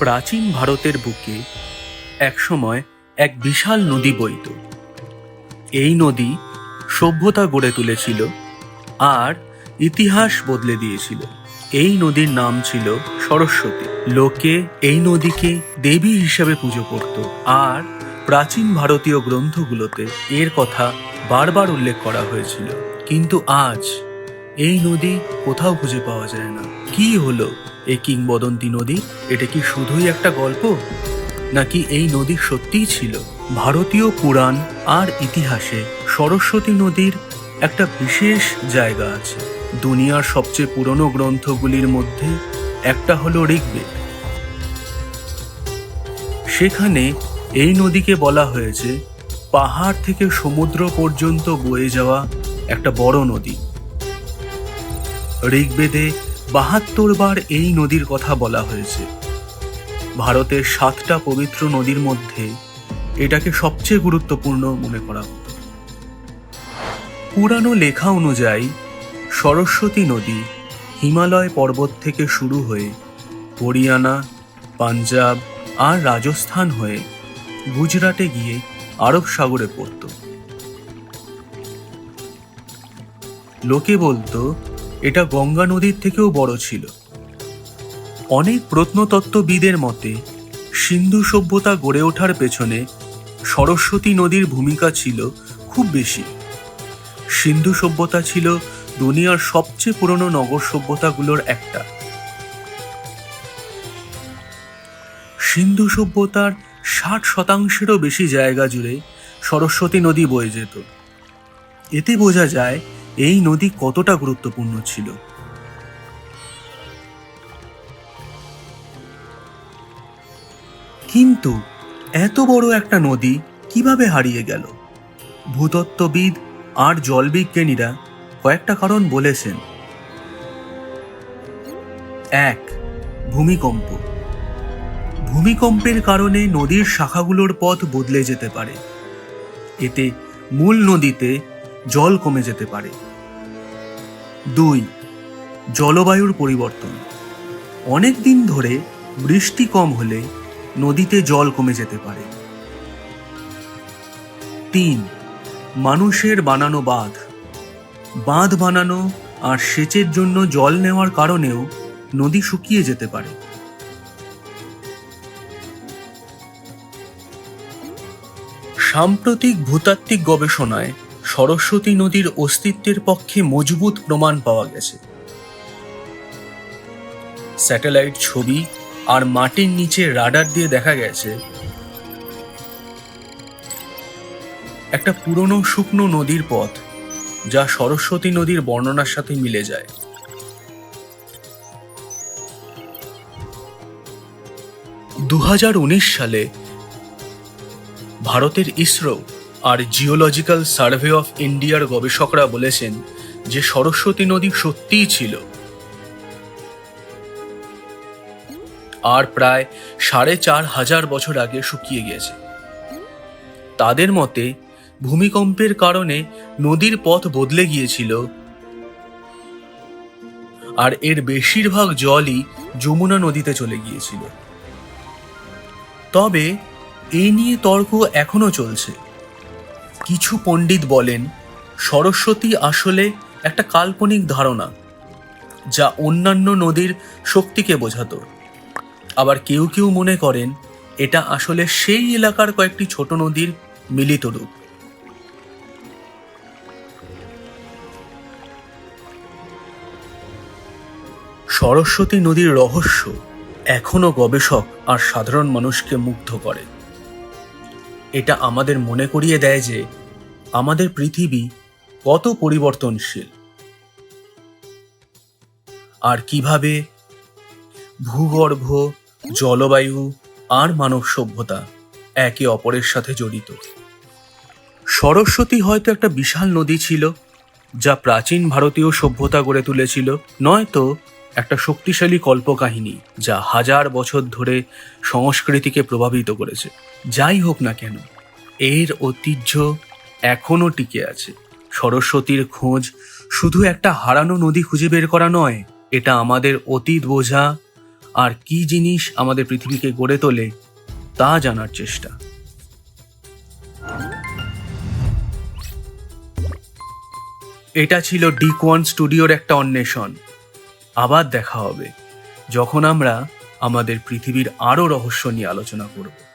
প্রাচীন ভারতের বুকে একসময় এক বিশাল নদী বইত। এই নদী সভ্যতা গড়ে তুলেছিল আর ইতিহাস বদলে দিয়েছিল। এই নদীর নাম ছিল সরস্বতী। লোকে এই নদীকে দেবী হিসেবে পুজো করত আর প্রাচীন ভারতীয় গ্রন্থগুলোতে এর কথা বারবার উল্লেখ করা হয়েছিল। কিন্তু আজ এই নদী কোথাও খুঁজে পাওয়া যায় না। কি হলো? এই কিংবদন্তি নদী? এটা কি শুধুই একটা গল্প? নাকি এই নদী সত্যিই ছিল? ভারতীয় পুরাণ আর ইতিহাসে সরস্বতী নদীর একটা বিশেষ জায়গা আছে। দুনিয়ার সবচেয়ে পুরনো গ্রন্থগুলির মধ্যে একটা হলো ঋগ্বেদ। সেখানে এই নদীকে বলা হয়েছে পাহাড় থেকে সমুদ্র পর্যন্ত বয়ে যাওয়া একটা বড় নদী। ঋগ্বেদে বাহাত্তর বার এই নদীর কথা বলা হয়েছে। ভারতের সাতটা পবিত্র নদীর মধ্যে এটাকে সবচেয়ে গুরুত্বপূর্ণ মনে করা হতো। পুরানো লেখা অনুযায়ী, সরস্বতী নদী হিমালয় পর্বত থেকে শুরু হয়ে হরিয়ানা, পাঞ্জাব আর রাজস্থান হয়ে গুজরাটে গিয়ে আরব সাগরে পড়ত। লোকে বলতো এটা গঙ্গা নদীর থেকেও বড় ছিল। অনেক প্রত্নতত্ত্ববিদের মতে, সিন্ধু সভ্যতা গড়ে ওঠার পেছনে সরস্বতী নদীর ভূমিকা ছিল খুব বেশি। সিন্ধু সভ্যতা ছিল দুনিয়ার সবচেয়ে পুরনো নগর সভ্যতাগুলোর একটা। সিন্ধু সভ্যতার ষাট শতাংশেরও বেশি জায়গা জুড়ে সরস্বতী নদী বয়ে যেত। এতে বোঝা যায় এই নদী কতটা গুরুত্বপূর্ণ ছিল? কিন্তু এত বড় একটা নদী কীভাবে হারিয়ে গেল? ভূতত্ত্ববিদ আর জলবিজ্ঞানীরা কয়েকটা কারণ বলেছেন। এক, ভূমিকম্প। ভূমিকম্পের কারণে নদীর শাখাগুলোর পথ বদলে যেতে পারে। এতে মূল নদীতে জল কমে যেতে পারে। দুই, জলবায়ুর পরিবর্তন। অনেক দিন ধরে বৃষ্টি কম হলে নদীতে জল কমে যেতে পারে। তিন, মানুষের বানানো বাঁধ। বাঁধ বানানো আর সেচের জন্য জল নেওয়ার কারণেও নদী শুকিয়ে যেতে পারে। সাম্প্রতিক ভূতাত্ত্বিক গবেষণায় সরস্বতী নদীর অস্তিত্বের পক্ষে মজবুত প্রমাণ পাওয়া গেছে। স্যাটেলাইট ছবি আর মাটির নিচে রাডার দিয়ে দেখা গেছে একটা পুরনো শুকনো নদীর পথ, যা সরস্বতী নদীর বর্ণনার সাথে মিলে যায়। দু হাজার উনিশ সালে ভারতের ইসরো আর জিওলজিক্যাল সার্ভে অফ ইন্ডিয়ার গবেষকরা বলেছেন যে সরস্বতী নদী সত্যিই ছিল। আর প্রায় সাড়ে চার হাজার বছর আগে শুকিয়ে গেছে তাদের মতে, ভূমিকম্পের কারণে নদীর পথ বদলে গিয়েছিল আর এর বেশিরভাগ জলই যমুনা নদীতে চলে গিয়েছিল। তবে এই নিয়ে তর্ক এখনও চলছে। কিছু পণ্ডিত বলেন, সরস্বতী আসলে একটা কাল্পনিক ধারণা, যা অন্যান্য নদীর শক্তিকে বোঝাতো। আবার কেউ কেউ মনে করেন, এটা আসলে সেই এলাকার কয়েকটি ছোট নদীর মিলিত রূপ। সরস্বতী নদীর রহস্য এখনও গবেষক আর সাধারণ মানুষকে মুগ্ধ করে। এটা আমাদের মনে করিয়ে দেয় যে আমাদের পৃথিবী কত পরিবর্তনশীল। আর কীভাবে? ভূগর্ভ, জলবায়ু আর মানব সভ্যতা একে অপরের সাথে জড়িত। সরস্বতী হয়তো একটা বিশাল নদী ছিল, যা প্রাচীন ভারতীয় সভ্যতা গড়ে তুলেছিল, নয়তো একটা শক্তিশালী কল্পকাহিনী যা হাজার বছর ধরে সংস্কৃতিকে প্রভাবিত করেছে। যাই হোক না কেন, এর ঐতিহ্য এখনও টিকে আছে। সরস্বতীর খোঁজ শুধু একটা হারানো নদী খুঁজে বের করা নয়, এটা আমাদের অতীত বোঝা। আর কি জিনিস আমাদের পৃথিবীকে গড়ে তোলে, তা জানার চেষ্টা। এটা ছিল ডিকোয়ান স্টুডিওর একটা অন্বেষণ। আবার দেখা হবে, যখন আমরা আমাদের পৃথিবীর আরও রহস্য নিয়ে আলোচনা করব।